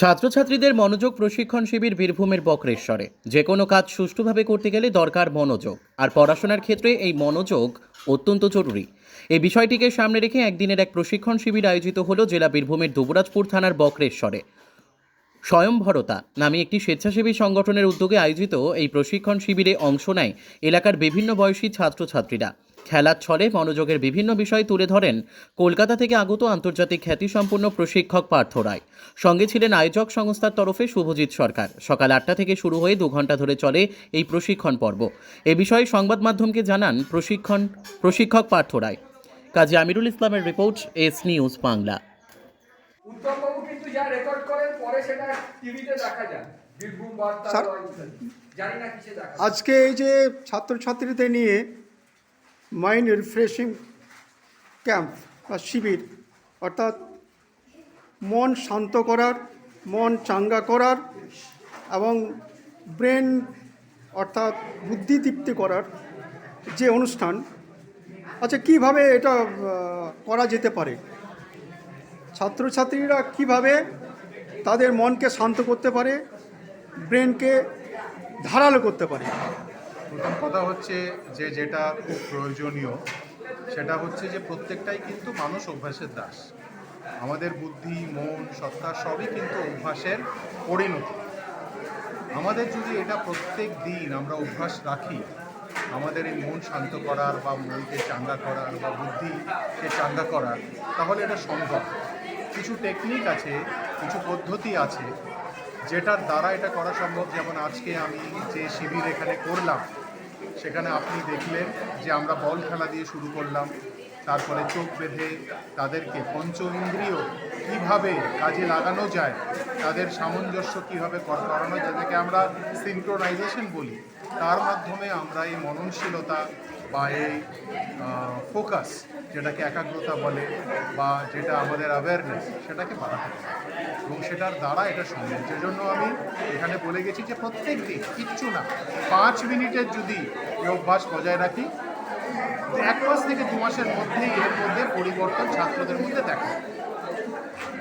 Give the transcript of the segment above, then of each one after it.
ছাত্রছাত্রীদের মনোযোগ প্রশিক্ষণ শিবির বীরভূমের বক্রেশ্বরে। যে কোনো কাজ সুষ্ঠুভাবে করতে গেলে দরকার মনোযোগ। আর পড়াশোনার ক্ষেত্রে এই মনোযোগ অত্যন্ত জরুরি। এই বিষয়টিকে সামনে রেখে একদিনের এক প্রশিক্ষণ শিবির আয়োজিত হলো জেলা বীরভূমের দুবরাজপুর থানার বক্রেশ্বরে। স্বয়ংভরতা নামে একটি স্বেচ্ছাসেবী সংগঠনের উদ্যোগে আয়োজিত এই প্রশিক্ষণ শিবিরে অংশ নেয় এলাকার বিভিন্ন বয়সী ছাত্রছাত্রীরা। খেলার ছলে মনোযোগের বিভিন্ন বিষয় তুলে ধরেন কলকাতা থেকে আগত আন্তর্জাতিক খ্যাতিসম্পন্ন প্রশিক্ষক পার্থ রায়। সঙ্গে ছিলেন আয়োজক সংস্থার তরফে শুভজিৎ সরকার। সকাল আটটা থেকে শুরু হয়ে দু ঘণ্টা ধরে চলে এই প্রশিক্ষণ পর্ব। এ বিষয়ে সংবাদ মাধ্যমকে জানান প্রশিক্ষণ প্রশিক্ষক পার্থ রায়। কাজী আমিরুল ইসলামের রিপোর্ট এস নিউজ বাংলা। উত্তমবাবু কিন্তু যা রেকর্ড করেন পরে সেটা টিভিতে দেখা যায় বীরভূম বার্তা স্যার? বা ইত্যাদি। জানি না কিসে দেখা আজকে এই যে ছাত্রছাত্রীদের নিয়ে মাইন্ড রিফ্রেশিং ক্যাম্প বা শিবির, অর্থাৎ মন শান্ত করার, মন চাঙ্গা করার এবং ব্রেন, অর্থাৎ বুদ্ধিদীপ্তি করার যে অনুষ্ঠান। আচ্ছা কীভাবে এটা করা যেতে পারে? ছাত্রছাত্রীরা কীভাবে তাদের মনকে শান্ত করতে পারে, ব্রেনকে ধারালো করতে পারে? প্রথম কথা হচ্ছে যে যেটা খুব প্রয়োজনীয়, সেটা হচ্ছে যে প্রত্যেকটাই কিন্তু মানুষ অভ্যাসের দাস। আমাদের বুদ্ধি, মন, সত্তা সবই কিন্তু অভ্যাসের পরিণতি। আমাদের যদি এটা প্রত্যেক দিন আমরা অভ্যাস রাখি, আমাদের এই মন শান্ত করার বা মনকে চাঙ্গা করার বা বুদ্ধিকে চাঙ্গা করার, তাহলে এটা সম্ভব। কিছু টেকনিক আছে, কিছু পদ্ধতি আছে, যেটার দ্বারা এটা করা সম্ভব। যেমন আজকে আমি যে শিবির এখানে করলাম সেখানে আপনি দেখলেন যে আমরা বল খেলা দিয়ে শুরু করলাম। তারপরে চোখ বেঁধে তাদেরকে পঞ্চ ইন্দ্রিয় কীভাবে কাজে লাগানো যায়, তাদের সামঞ্জস্য কীভাবে কর- করানো যায় যাকে আমরা সিনক্রোনাইজেশন বলি, তার মাধ্যমে আমরা এই মননশীলতা বা এই ফোকাস যেটাকে একাগ্রতা বলে বা যেটা আমাদের অ্যাওয়ারনেস সেটাকে বাড়াতে এবং সেটার দ্বারা এটা সম্ভব। সেজন্য আমি এখানে বলে গেছি যে প্রত্যেক দিন কিচ্ছু না, পাঁচ মিনিটের যদি এই অভ্যাস বজায় রাখি তো এক মাস থেকে দু মাসের মধ্যেই এর মধ্যে পরিবর্তন ছাত্রদের মধ্যে দেখা।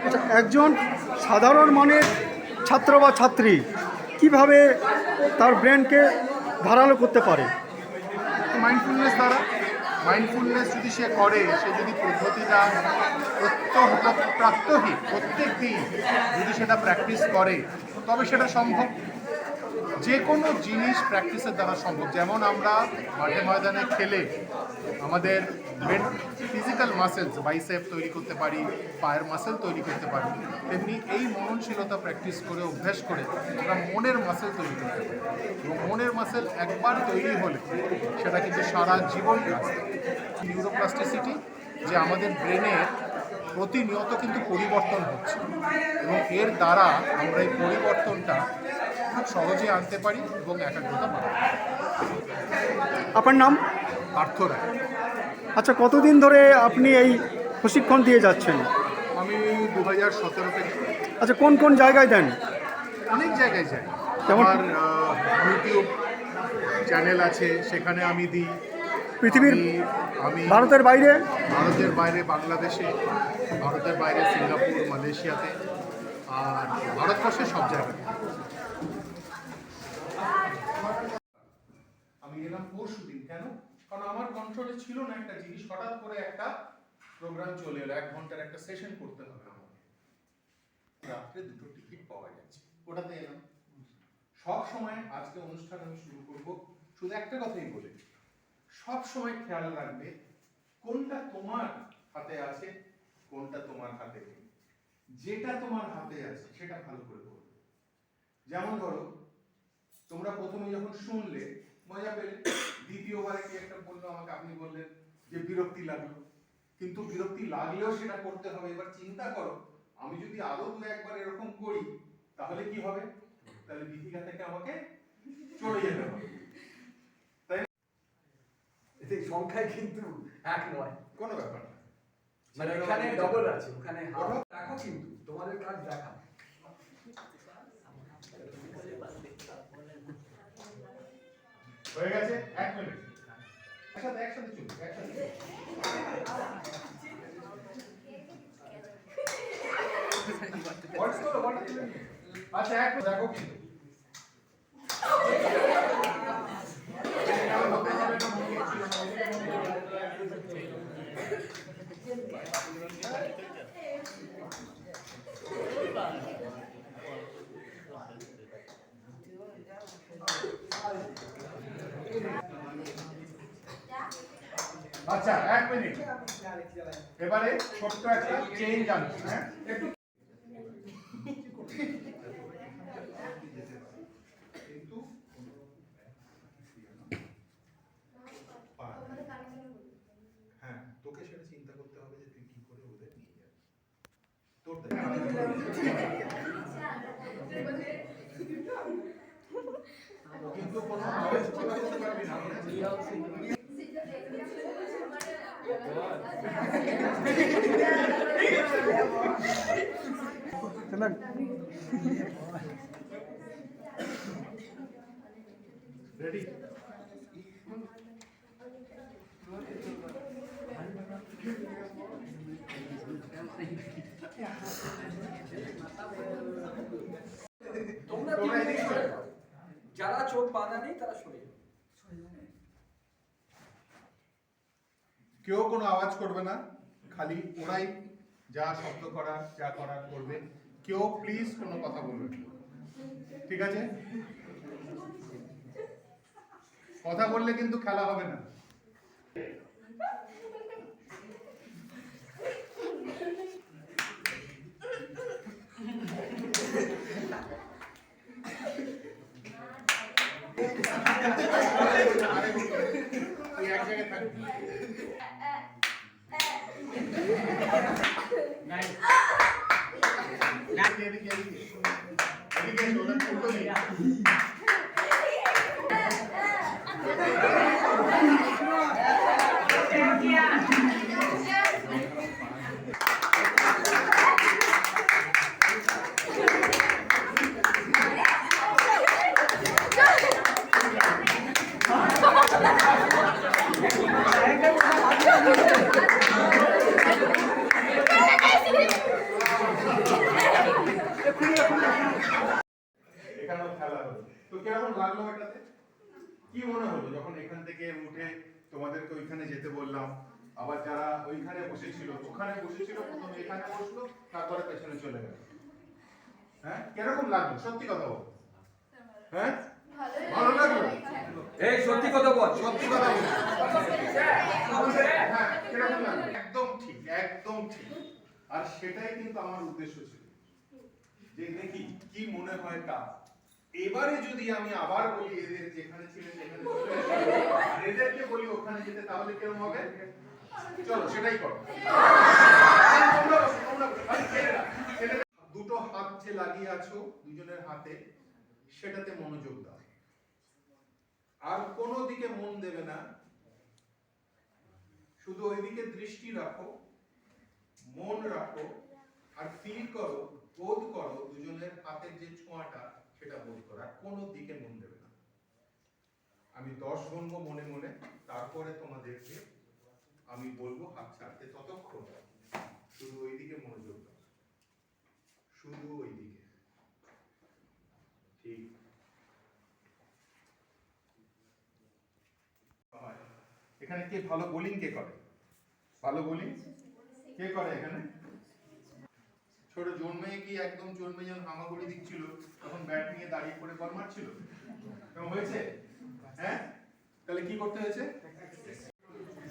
আচ্ছা একজন সাধারণ মানের ছাত্র বা ছাত্রী কীভাবে তার ব্রেনকে ধারালো করতে পারে? মাইন্ডফুলনেস দ্বারা। মাইন্ডফুলনেস যদি সে করে সে যদি পদ্ধতিটা প্রত্যহ প্রাত্যহিক প্রত্যেক দিন যদি সেটা প্র্যাকটিস করে তবে সেটা সম্ভব যে কোনো জিনিস প্র্যাকটিসের দ্বারা সম্ভব। যেমন আমরা মাঠে ময়দানে খেলে আমাদের ফিজিক্যাল মাসেলস বাইসেপ তৈরি করতে পারি, পায়ের মাসেল তৈরি করতে পারি, তেমনি এই মননশীলতা প্র্যাকটিস করে, অভ্যাস করে আমরা মনের মাসেল তৈরি করতে পারি। এবং মনের মাসেল একবার তৈরি হলে সেটা কিন্তু সারা জীবন নিউরোপ্লাস্টিসিটি যে আমাদের ব্রেনের প্রতিনিয়ত কিন্তু পরিবর্তন হচ্ছে। এবং এর দ্বারা আমরা এই পরিবর্তনটা খুব সহজে আনতে পারি এবং একাগ্রতা বাড়াতে আপনার নাম? পার্থ রায়। আচ্ছা কতদিন ধরে আপনি এই প্রশিক্ষণ দিয়ে যাচ্ছেন? আমি দু হাজার সতেরো থেকে। আচ্ছা কোন কোন জায়গায় দেন? অনেক জায়গায় যাই। যেমন? আমার ইউটিউব চ্যানেল আছে সেখানে আমি দিই। পৃথিবীর আমি- আমি ভারতের বাইরে? ভারতের বাইরে বাংলাদেশে ভারতের বাইরে সিঙ্গাপুর মালয়েশিয়াতে আর ভারতবর্ষের সব জায়গায় আমি গেলাম পরশু দিন কেন? কারণ আমার কন্ট্রোলে ছিল না একটা জিনিস, হঠাৎ করে একটা প্রোগ্রাম চলে এলো, এক ঘণ্টার একটা সেশন করতে হবে আমাকে। রাত্রে দুটো টিকিট পাওয়া যাচ্ছে। ওটাতে এলাম। সব সময় আজকে অনুষ্ঠান আমি শুরু করব, শুধু একটা কথাই বলে, সব সময় খেয়াল রাখবে কোনটা তোমার হাতে আছে, কোনটা তোমার হাতে নেই। যেটা তোমার হাতে আছে, সেটা ভালো করে করবে যেমন ধরো, তোমরা প্রথমে যখন শুনলে মজা পেলে। দ্বিতীয়বারে কি একটা বলল আমাকে? আপনি বললেন যে বিরক্তি লাগল। কিন্তু বিরক্তি লাগলেও সেটা করতে হবে। এবার চিন্তা করো আমি যদি আরও দু একবার এরকম করি তাহলে কি হবে? তাহলে দীপিকা থেকে আমাকে চলে যেতে হবে। এতে সংখ্যায় কিন্তু এক নয়। কোনো ব্যাপার না। মানে এখানে ডবল আছে ওখানে দেখো কিন্তু তোমাদের কাজ দেখা। হয়ে গেছে এক মিনিট। একসাথে একসাথে চলুন একসাথে। আচ্ছা এক দেখো কিন্তু আচ্ছা এক মিনিট। এবারে ছোট্ট একটা চেঞ্জ হ্যাঁ? একটু হ্যাঁ তোকে সেটা চিন্তা করতে হবে যে তুই কি করে ওদের নিয়ে যাবি। তোর কিন্তু কোনো আওয়াজ করতে পারবি না রেডি তোমরা তোমরা তিনজনে এদিকে সরে সরে যাও। যারা চোখ বাঁধা নেই তারা সরে কেউ কোনো আওয়াজ করবে না খালি ওরাই যা শব্দ করার যা করার করবে। কেউ প্লিজ কোনো কথা বলবে ঠিক আছে? কথা বললে কিন্তু খেলা হবে না। তুই এক জায়গায় থাকবি এদিকে, এদিকে, এদিকে। এদিকে এসো, ওটা ছোট নেই। কি মনে হলো যখন এখান থেকে উঠে তোমাদেরকে ওইখানে যেতে বললাম? আবার যারা ওইখানে বসেছিল, ওখানে বসেছিল, প্রথমে এখানে বসল, তারপরে পেছনে চলে গেল। হ্যাঁ? কীরকম লাগল? সত্যি কথা হ্যাঁ? ভালো লাগল? এই সত্যি কথা বল সত্যি কথা বল। হ্যাঁ একদম ঠিক একদম ঠিক। আর সেটাই কিন্তু আমার উদ্দেশ্য ছিল। যে দেখি কি মনে হয় তা। এবারে যদি আমি আবার বলি এদের যেখানে ছিলেন সেখানে আর এদেরকে বলি ওখানে যেতে তাহলে কেমন হবে? চলো সেটাই করো। দুটো হাত যে লাগিয়ে আছো দুজনের হাতে সেটাতে মনোযোগ দাও। আর কোনো দিকে মন দেবে না। শুধু ওইদিকে দৃষ্টি রাখো, মন রাখো, আর ফিল করো, বোধ করো দুজনের হাতের যে ছোঁয়াটা, সেটা বোধ করো। আর কোনো দিকে মন দেবে না। আমি দশ গুনবো মনে মনে, তারপরে তোমাদেরকে আমি বলব হাত ছাড়তে ততক্ষণ। শুধু ওইদিকে মনোযোগ দাও। শুধু ওইদিকে। ঠিক হয়। এখানে কে ভালো বোলিং কে করে? ভালো বোলিং কে করে এখানে? ছোট জন্মে কি একদম জন্মে যখন হামাগুড়ি দিচ্ছিল তখন ব্যাট নিয়ে দাঁড়িয়ে পড়ে বল মারছিল? হয়েছে? হ্যাঁ? তাহলে কি করতে হয়েছে?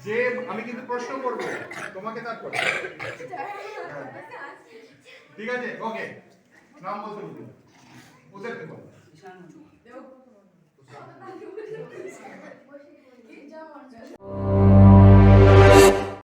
যে আমি কিন্তু প্রশ্ন করব তোমাকে তারপর। ঠিক আছে ওকে নাম বলতে বলতে ওদেরকে বল.